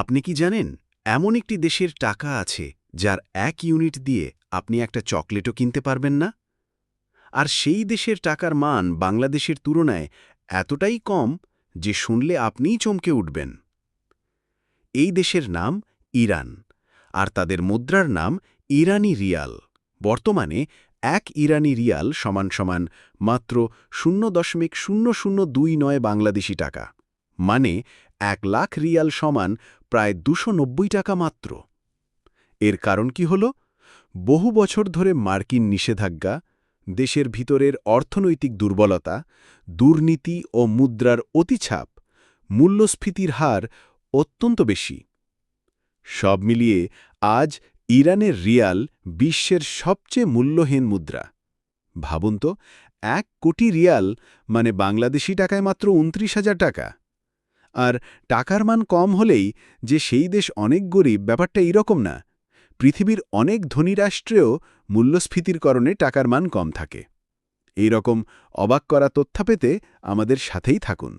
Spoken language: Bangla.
আপনি কি জানেন, এমন একটি দেশের টাকা আছে যার এক ইউনিট দিয়ে আপনি একটা চকলেটও কিনতে পারবেন না? আর সেই দেশের টাকার মান বাংলাদেশের তুলনায় এতটাই কম যে শুনলে আপনিই চমকে উঠবেন। এই দেশের নাম ইরান, আর তাদের মুদ্রার নাম ইরানি রিয়াল। বর্তমানে এক ইরানি রিয়াল সমান সমান মাত্র শূন্য দশমিক শূন্য শূন্য দুই নয় বাংলাদেশি টাকা মানে এক লাখ রিয়াল সমান প্রায় দুশো টাকা মাত্র। এর কারণ কি হল? বহু বছর ধরে মার্কিন নিষেধাজ্ঞা, দেশের ভিতরের অর্থনৈতিক দুর্বলতা, দুর্নীতি ও মুদ্রার অতিছাপ, মূল্যস্ফীতির হার অত্যন্ত বেশি। সব মিলিয়ে আজ ইরানের রিয়াল বিশ্বের সবচেয়ে মূল্যহীন মুদ্রা। ভাবুন তো, এক কোটি রিয়াল মানে বাংলাদেশি টাকায় মাত্র উনত্রিশ হাজার টাকা। আর টাকার মান কম হলেই যে সেই দেশ অনেক গরিব, ব্যাপারটা এরকম না। পৃথিবীর অনেক ধনী রাষ্ট্রেও মূল্যস্ফীতির কারণে টাকার মান কম থাকে। এইরকম অবাক করা তথ্য পেতে আমাদের সাথেই থাকুন।